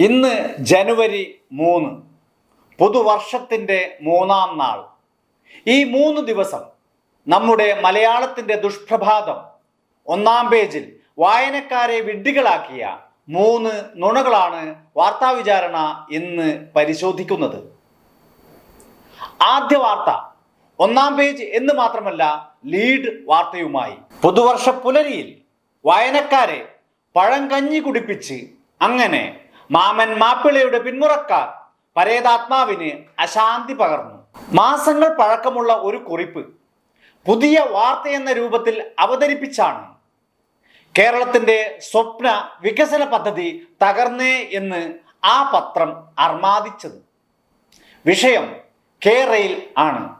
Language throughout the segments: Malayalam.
ഇന്ന് ജനുവരി മൂന്ന് പുതുവർഷത്തിന്റെ മൂന്നാം നാൾ. ഈ മൂന്ന് ദിവസം നമ്മുടെ മലയാളത്തിന്റെ ദുഷ്പ്രഭാതം ഒന്നാം പേജിൽ വായനക്കാരെ വിഡ്ഢികളാക്കിയ മൂന്ന് നുണകളാണ് വാർത്താവിചാരണ ഇന്ന് പരിശോധിക്കുന്നത്. ആദ്യ വാർത്ത ഒന്നാം പേജ് എന്ന് മാത്രമല്ല ലീഡ് വാർത്തയുമായി. പുതുവർഷ പുലരിയിൽ വായനക്കാരെ പഴം കഞ്ഞി കുടിപ്പിച്ച് അങ്ങനെ മാമൻ മാപ്പിളയുടെ പിന്മുറക്കാർ പരേതാത്മാവിന് അശാന്തി പകർന്നു. മാസങ്ങൾ പഴക്കമുള്ള ഒരു കുറിപ്പ് പുതിയ വാർത്ത എന്ന രൂപത്തിൽ അവതരിപ്പിച്ചാണ്. കേരളത്തിന്റെ സ്വപ്ന വികസന പദ്ധതി തകർന്നേ എന്ന് ആ പത്രം അർമാദിച്ചത്. വിഷയം കെ റെയിൽ ആണ്.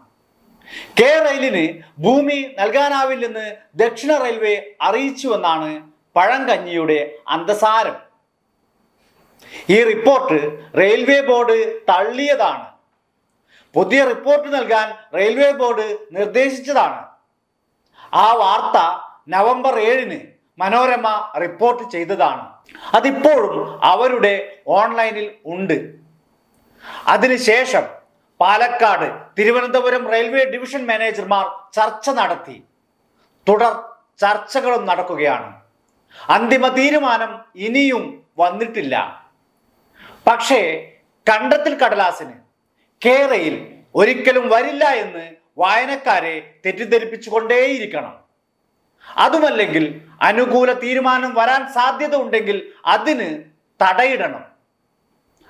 കെ റെയിലിന് ഭൂമി നൽകാനാവില്ലെന്ന് ദക്ഷിണ റെയിൽവേ അറിയിച്ചുവെന്നാണ് പഴങ്കഞ്ഞിയുടെ അന്തസാരം. ഈ റിപ്പോർട്ട് റെയിൽവേ ബോർഡ് തള്ളിയതാണ്. പുതിയ റിപ്പോർട്ട് നൽകാൻ റെയിൽവേ ബോർഡ് നിർദ്ദേശിച്ചതാണ്. ആ വാർത്ത നവംബർ ഏഴിന് മനോരമ റിപ്പോർട്ട് ചെയ്തതാണ്. അതിപ്പോഴും അവരുടെ ഓൺലൈനിൽ ഉണ്ട്. അതിനുശേഷം പാലക്കാട് തിരുവനന്തപുരം റെയിൽവേ ഡിവിഷൻ മാനേജർമാർ ചർച്ച നടത്തി. തുടർ ചർച്ചകളും നടക്കുകയാണ്. അന്തിമ തീരുമാനം ഇനിയും വന്നിട്ടില്ല. പക്ഷേ കണ്ടത്തിൽ കടലാസിന് കേരയിൽ ഒരിക്കലും വരില്ല എന്ന് വായനക്കാരെ തെറ്റിദ്ധരിപ്പിച്ചുകൊണ്ടേയിരിക്കണം. അതുമല്ലെങ്കിൽ അനുകൂല തീരുമാനം വരാൻ സാധ്യത ഉണ്ടെങ്കിൽ അതിന് തടയിടണം.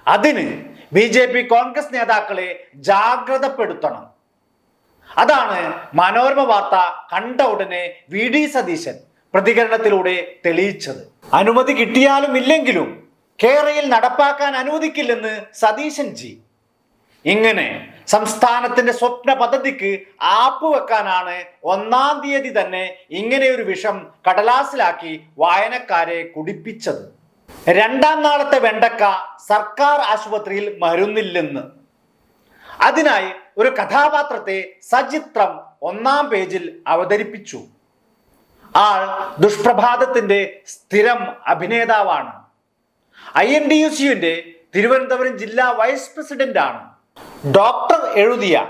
അതിന് ബി ജെ പി കോൺഗ്രസ് നേതാക്കളെ ജാഗ്രതപ്പെടുത്തണം. അതാണ് മനോരമ വാർത്ത കണ്ട ഉടനെ വി ഡി സതീശൻ പ്രതികരണത്തിലൂടെ തെളിയിച്ചത്. അനുമതി കിട്ടിയാലും ഇല്ലെങ്കിലും കേരളയിൽ നടപ്പാക്കാൻ അനുവദിക്കില്ലെന്ന് സതീശൻ ജി. ഇങ്ങനെ സംസ്ഥാനത്തിന്റെ സ്വപ്ന പദ്ധതിക്ക് ആപ്പ് വെക്കാനാണ് ഒന്നാം തീയതി തന്നെ ഇങ്ങനെ ഒരു വിഷം കടലാസിലാക്കി വായനക്കാരെ കുടിപ്പിച്ചത്. രണ്ടാം നാളത്തെ വെണ്ടക്ക സർക്കാർ ആശുപത്രിയിൽ മരുന്നില്ലെന്ന്. അതിനായി ഒരു കഥാപാത്രത്തെ സചിത്രം ഒന്നാം പേജിൽ അവതരിപ്പിച്ചു. ആൾ ദുഷ്പ്രഭാതത്തിന്റെ സ്ഥിരം അഭിനേതാവാണ്. ഐ എൻ ഡി യു സിയുടെ തിരുവനന്തപുരം ജില്ലാ വൈസ് പ്രസിഡന്റ് ആണ് ഡോക്ടർ എഴുതിയ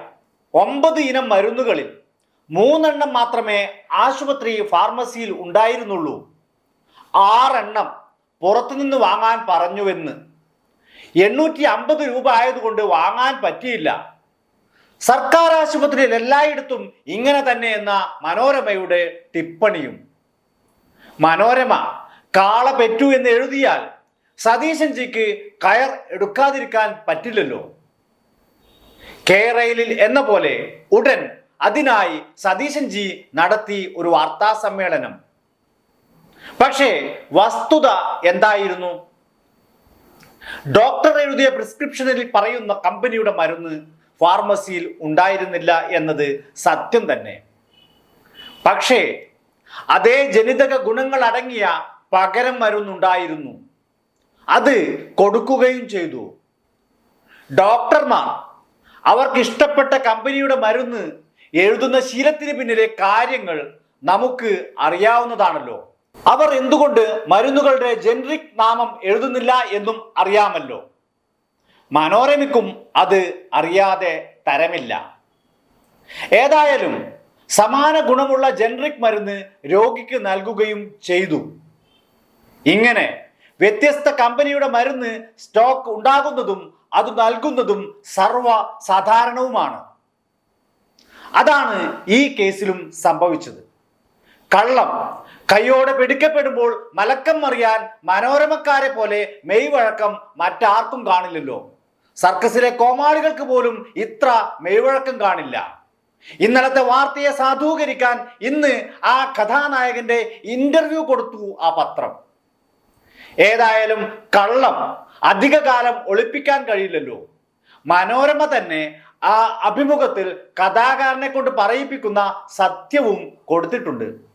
ഒമ്പത് ഇനം മരുന്നുകളിൽ മൂന്നെണ്ണം മാത്രമേ ആശുപത്രി ഫാർമസിയിൽ ഉണ്ടായിരുന്നുള്ളൂ. ആറെണ്ണം പുറത്തുനിന്ന് വാങ്ങാൻ പറഞ്ഞുവെന്ന്. എണ്ണൂറ്റി അമ്പത് രൂപ ആയതുകൊണ്ട് വാങ്ങാൻ പറ്റിയില്ല. സർക്കാർ ആശുപത്രിയിൽ എല്ലായിടത്തും ഇങ്ങനെ തന്നെ എന്ന മനോരമയുടെ ടിപ്പണിയും. മനോരമ കാള പെറ്റു എന്ന് എഴുതിയാൽ സതീശൻ ജിക്ക് കയർ എടുക്കാതിരിക്കാൻ പറ്റില്ലല്ലോ. കേരളയിൽ എന്ന പോലെ ഉടൻ അതിനായി സതീശൻ ജി നടത്തി ഒരു വാർത്താ സമ്മേളനം. പക്ഷേ വസ്തുത എന്തായിരുന്നു? ഡോക്ടർ എഴുതിയ പ്രിസ്ക്രിപ്ഷനിൽ പറയുന്ന കമ്പനിയുടെ മരുന്ന് ഫാർമസിയിൽ ഉണ്ടായിരുന്നില്ല എന്നത് സത്യം തന്നെ. പക്ഷേ അതേ ജനിതക ഗുണങ്ങൾ അടങ്ങിയ പകരം മരുന്നുണ്ടായിരുന്നു. അത് കൊടുക്കുകയും ചെയ്തു. ഡോക്ടർമാർ അവർക്ക് ഇഷ്ടപ്പെട്ട കമ്പനിയുടെ മരുന്ന് എഴുതുന്ന ശീലത്തിന് പിന്നിലെ കാര്യങ്ങൾ നമുക്ക് അറിയാവുന്നതാണല്ലോ. അവർ എന്തുകൊണ്ട് മരുന്നുകളുടെ ജനറിക് നാമം എഴുതുന്നില്ല എന്നും അറിയാമല്ലോ. മനോരമയ്ക്കും അത് അറിയാതെ തരമില്ല. ഏതായാലും സമാന ഗുണമുള്ള ജനറിക് മരുന്ന് രോഗിക്ക് നൽകുകയും ചെയ്തു. ഇങ്ങനെ വ്യത്യസ്ത കമ്പനിയുടെ മരുന്ന് സ്റ്റോക്ക് ഉണ്ടാകുന്നതും അത് നൽകുന്നതും സർവ സാധാരണവുമാണ് അതാണ് ഈ കേസിലും സംഭവിച്ചത്. കള്ളം. കൈയോടെ പിടിക്കപ്പെടുമ്പോൾ മലക്കം മറിയാൻ മനോരമക്കാരെ പോലെ മെയ് വഴക്കം മറ്റാർക്കും കാണില്ലല്ലോ. സർക്കസിലെ കോമാളികൾക്ക് പോലും ഇത്ര മെയ്വഴക്കം കാണില്ല. ഇന്നലത്തെ വാർത്തയെ സാധൂകരിക്കാൻ ഇന്ന് ആ കഥാനായകന്റെ ഇന്റർവ്യൂ കൊടുത്തു ആ പത്രം. ഏതായാലും കള്ളം അധിക കാലം ഒളിപ്പിക്കാൻ കഴിയില്ലല്ലോ. മനോരമ തന്നെ ആ അഭിമുഖത്തിൽ കഥാകാരനെ കൊണ്ട് പറയിപ്പിക്കുന്ന സത്യവും കൊടുത്തിട്ടുണ്ട്.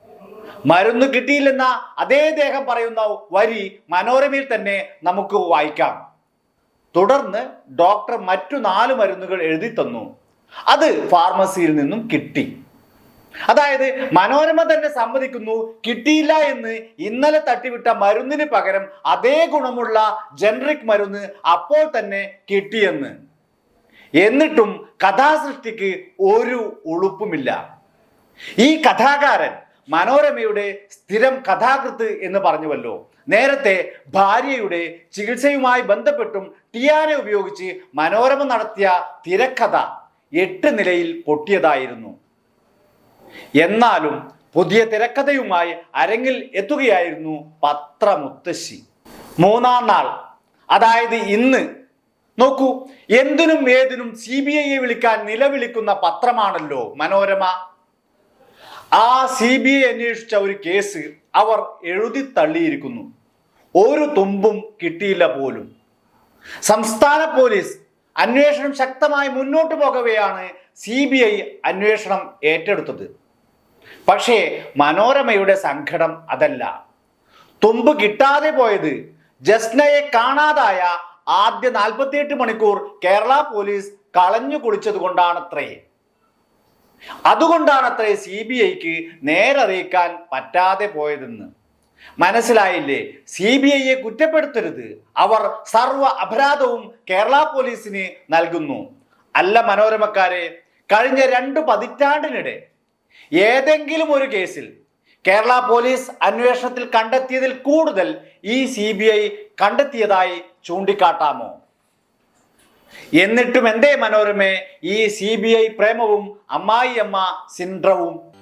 മരുന്ന് കിട്ടിയില്ലെന്ന അതേ ദേഹം പറയുന്ന വരി മനോരമയിൽ തന്നെ നമുക്ക് വായിക്കാം. തുടർന്ന് ഡോക്ടർ മറ്റു നാല് മരുന്നുകൾ എഴുതി തന്നു. അത് ഫാർമസിയിൽ നിന്നും കിട്ടി. അതായത് മനോരമ തന്നെ സമ്മതിക്കുന്നു കിട്ടിയില്ല എന്ന് ഇന്നലെ തട്ടിവിട്ട മരുന്നിന് പകരം അതേ ഗുണമുള്ള ജനറിക് മരുന്ന് അപ്പോൾ തന്നെ കിട്ടിയെന്ന്. എന്നിട്ടും കഥാസൃഷ്ടിക്ക് ഒരു ഉളുപ്പുമില്ല. ഈ കഥാകാരൻ മനോരമയുടെ സ്ഥിരം കഥാകൃത്ത് എന്ന് പറഞ്ഞുവല്ലോ. നേരത്തെ ഭാര്യയുടെ ചികിത്സയുമായി ബന്ധപ്പെട്ടും ടിയാനെ ഉപയോഗിച്ച് മനോരമ നടത്തിയ തിരക്കഥ എട്ട് നിലയിൽ പൊട്ടിയതായിരുന്നു. എന്നാലും പുതിയ തിരക്കഥയുമായി അരങ്ങിൽ എത്തുകയായിരുന്നു പത്രമുത്തശ്ശി. മൂന്നാം നാൾ. അതായത് ഇന്ന്. നോക്കൂ എന്തിനും ഏതിനും സി ബി ഐയെ വിളിക്കാൻ നിലവിളിക്കുന്ന പത്രമാണല്ലോ മനോരമ. ആ സി ബി ഐ അന്വേഷിച്ച ഒരു കേസ് അവർ എഴുതി തള്ളിയിരിക്കുന്നു. ഒരു തുമ്പും കിട്ടിയില്ല പോലും. സംസ്ഥാന പോലീസ് അന്വേഷണം ശക്തമായി മുന്നോട്ട് പോകവെയാണ് സി ബി ഐ അന്വേഷണം ഏറ്റെടുത്തത്. പക്ഷേ മനോരമയുടെ സങ്കടം അതല്ല. തുമ്പ് കിട്ടാതെ പോയത് ജസ്നയെ കാണാതായ ആദ്യ നാൽപ്പത്തിയെട്ട് മണിക്കൂർ കേരള പോലീസ് കളഞ്ഞു കുളിച്ചത് കൊണ്ടാണത്രേ. അതുകൊണ്ടാണത്രേ സി ബി ഐക്ക് നേരറിയിക്കാൻ പറ്റാതെ പോയതെന്ന്. മനസ്സിലായില്ലേ? സി ബി ഐയെ കുറ്റപ്പെടുത്തരുത്. അവർ സർവ അപരാധവും കേരള പോലീസിന് നൽകുന്നു. അല്ല മനോരമക്കാരെ കഴിഞ്ഞ രണ്ട് പതിറ്റാണ്ടിനിടെ ഏതെങ്കിലും ഒരു കേസിൽ കേരള പോലീസ് അന്വേഷണത്തിൽ കണ്ടെത്തിയതിൽ കൂടുതൽ ഈ സി ബി ഐ കണ്ടെത്തിയതായി ചൂണ്ടിക്കാട്ടാമോ? എന്നിട്ടും എന്തേ മനോരമേ? ഈ സി ബി ഐ പ്രേമവും അമ്മായിയമ്മ സിൻഡ്രവും